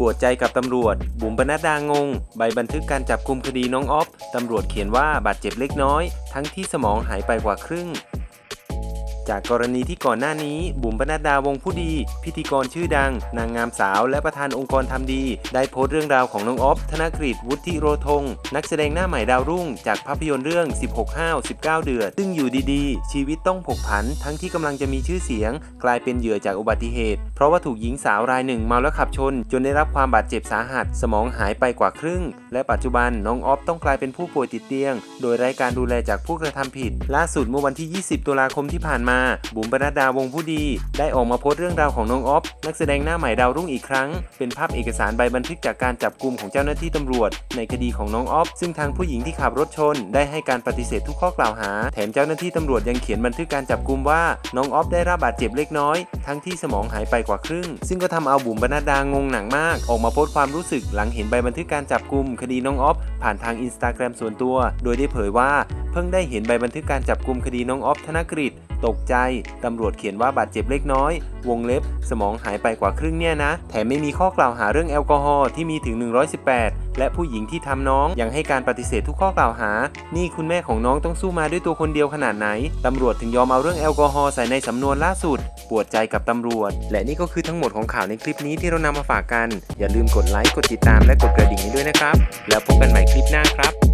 ปวดใจกับตำรวจ บุ๋มปนัดดางง ใบบันทึกการจับกุมคดีน้องออฟตำรวจเขียนว่าบาดเจ็บเล็กน้อย ทั้งที่สมองหายไปกว่าครึ่ง จากกรณีที่ก่อนหน้านี้ บุ๋มปนัดดาวงผู้ดี พิธีกรชื่อดัง นางงามสาว และประธานองค์กรทำดี ได้โพสต์เรื่องราวของน้องออฟธนกฤษวุฒิโรธง นักแสดงหน้าใหม่ดาวรุ่ง จากภาพยนตร์เรื่อง 16ห้าว19 เดือด ซึ่งอยู่ดีๆ ชีวิตต้องผกผัน ทั้งที่กำลังจะมีชื่อเสียง กลายเป็นเหยื่อจากอุบัติเหตุ เพราะว่าถูกหญิงสาวรายหนึ่งเมาแล้วขับชน จนได้รับความบาดเจ็บสาหัส สมองหายไปกว่าครึ่ง และปัจจุบันน้องออฟต้องกลายเป็นผู้ป่วยติดเตียง โดยไร้การดูแลจากผู้กระทำผิด ล่าสุดเมื่อวันที่ 20 ตุลาคมที่ผ่านมาบุ๋มปนัดดาวงผู้ดี ได้ออกมาโพสต์เรื่องราวของน้องออฟนักแสดงหน้าใหม่ดาวรุ่งอีกครั้ง เป็นภาพเอกสารใบบันทึกจากการจับกลุ่มของเจ้าหน้าที่ตำรวจ ในคดีของน้องออฟซึ่งทางผู้หญิงที่ขับรถชน ได้ให้การปฏิเสธทุกข้อกล่าวหา แถมเจ้าหน้าที่ตำรวจยังเขียนบันทึกการจับกลุ่มว่าน้องออฟได้รับบาดเจ็บเล็กน้อย ทั้งที่สมองหายไปกว่าครึ่ง ซึ่งก็ทำเอาบุ๋มปนัดดางงหนักมาก ออกมาโพสต์ความรู้สึกหลังเห็นใบบันทึกการจับกลุ่มคดีน้องออฟผ่านทางอินสตาแกรมส่วนตัว โดยได้เผยว่าเพิ่งได้เห็นใบบันทึกการจับกลุ่มคดีน้องออฟธนกฤษตกใจ ตำรวจเขียนว่าบาดเจ็บเล็กน้อย วงเล็บ สมองหายไปกว่าครึ่งเนี่ยนะ แถมไม่มีข้อกล่าวหาเรื่องแอลกอฮอล์ที่มีถึง 118 และผู้หญิงที่ทำน้องยังให้การปฏิเสธทุกข้อกล่าวหา นี่คุณแม่ของน้องต้องสู้มาด้วยตัวคนเดียวขนาดไหน ตำรวจถึงยอมเอาเรื่องแอลกอฮอล์ใส่ในสำนวนล่าสุด ปวดใจกับตำรวจ และนี่ก็คือทั้งหมดของข่าวในคลิปนี้ที่เรานำมาฝากกัน อย่าลืมกดไลค์ กดติดตาม และกดกระดิ่งให้ด้วยนะครับ แล้วพบกันใหม่คลิปหน้าครับ